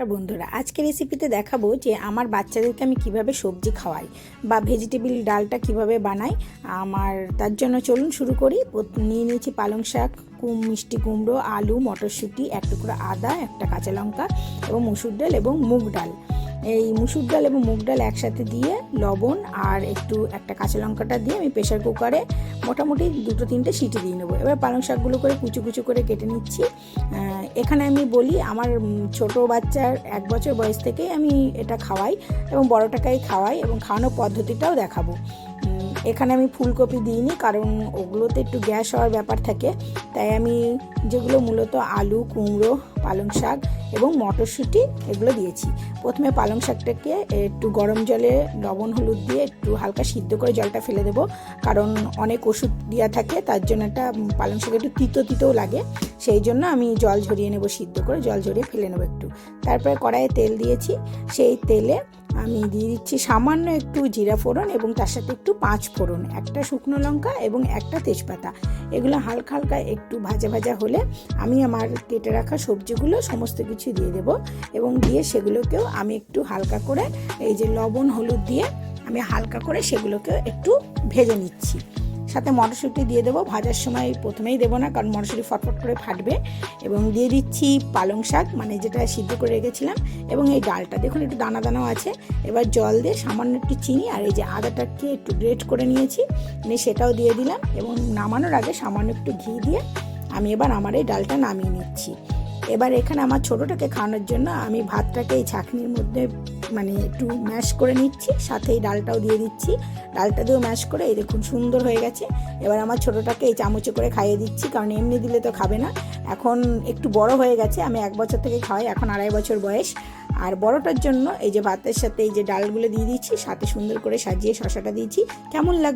নমস্কার বন্ধুরা আজকে রেসিপিতে দেখাবো যে আমার বাচ্চাদেরকে আমি কীভাবে সবজি খাওয়াই বা ভেজিটেবিল ডালটা কীভাবে বানাই। আমার, তার জন্য চলুন শুরু করি। নিয়ে নিয়েছি পালং শাক, কুম, মিষ্টি কুমড়ো, আলু, মটরশুঁটি, এক টুকরো আদা, একটা কাঁচা লঙ্কা এবং মুসুর ডাল এবং মুগ ডাল। এই মুসুর ডাল এবং মুগ ডাল একসাথে দিয়ে লবণ আর একটু একটা কাঁচা লঙ্কাটা দিয়ে আমি প্রেশার কুকারে মোটামুটি দুটো তিনটে সিটি দিয়ে নেব। এবার পালং শাকগুলো করে কুচু কুচু করে কেটে নিচ্ছি। এখানে আমি বলি আমার ছোট বাচ্চার এক বছর বয়স থেকেই আমি এটা খাওয়াই এবং বড়টাকেই খাওয়াই এবং খাওয়ানোর পদ্ধতিটাও দেখাবো। এখানে আমি ফুলকপি দিইনি, কারণ ওগুলোতে একটু গ্যাস হওয়ার ব্যাপার থাকে। তাই আমি যেগুলো মূলত আলু, কুমড়ো, পালং শাক এবং মটরশুঁটি এগুলো দিয়েছি। প্রথমে পালং শাকটাকে একটু গরম জলে লবণ, হলুদ দিয়ে একটু হালকা সিদ্ধ করে জলটা ফেলে দেবো। কারণ অনেক ওষুধ দেওয়া থাকে, তার জন্য একটা পালং শাক একটু তিতো তিতোও লাগে। সেই জন্য আমি জল ঝরিয়ে নেব, সিদ্ধ করে জল ঝরিয়ে ফেলে নেব একটু। তারপরে কড়াইয়ে তেল দিয়েছি, সেই তেলে আমি দিয়ে দিচ্ছি সামান্য একটু জিরা ফোড়ন এবং তার সাথে একটু পাঁচ ফোড়ন, একটা শুকনো লঙ্কা এবং একটা তেজপাতা। এগুলো হালকা হালকা একটু ভাজা ভাজা হলে আমি আমার কেটে রাখা সবজিগুলো সমস্ত কিছু দিয়ে দেব এবং দিয়ে সেগুলোকেও আমি একটু হালকা করে, এই যে লবণ, হলুদ দিয়ে আমি হালকা করে সেগুলোকে একটু ভেজে নিচ্ছি। সাথে মটরশুঁটি দিয়ে দেবো। ভাজার সময় প্রথমেই দেবো না, কারণ মটরশুঁটি ফটফট করে ফাটবে। এবং দিয়ে দিচ্ছি পালং শাক মানে যেটা সিদ্ধ করে রেখেছিলাম। এবং এই ডালটা দেখুন, একটু দানা দানাও আছে। এবার জল দিয়ে সামান্য একটু চিনি আর এই যে আদাটাকে একটু গ্রেট করে নিয়েছি, নিয়ে সেটাও দিয়ে দিলাম। এবং নামানোর আগে সামান্য একটু ঘি দিয়ে আমি এবার আমার এই ডালটা নামিয়ে নিচ্ছি। এবার এখানে আমার ছোটোটাকে খাওয়ানোর জন্য আমি ভাতটাকে এই ছাঁকনির মধ্যে মানে একটু ম্যাশ করে নিচ্ছি, সাথে এই ডালটাও দিয়ে দিচ্ছি। ডালটা দিয়েও ম্যাশ করে এই দেখুন সুন্দর হয়ে গেছে। এবার আমার ছোটোটাকে এই চামচে করে খাইয়ে দিচ্ছি, কারণ এমনি দিলে তো খাবে না। এখন একটু বড় হয়ে গেছে, আমি এক বছর থেকে খাওয়াই, এখন আড়াই বছর বয়স। আর বড়টার জন্য এই যে ভাতের সাথে এই যে ডালগুলো দিয়ে দিচ্ছি, সাথে সুন্দর করে সাজিয়ে শশাটা দিয়েছি। কেমন লাগল?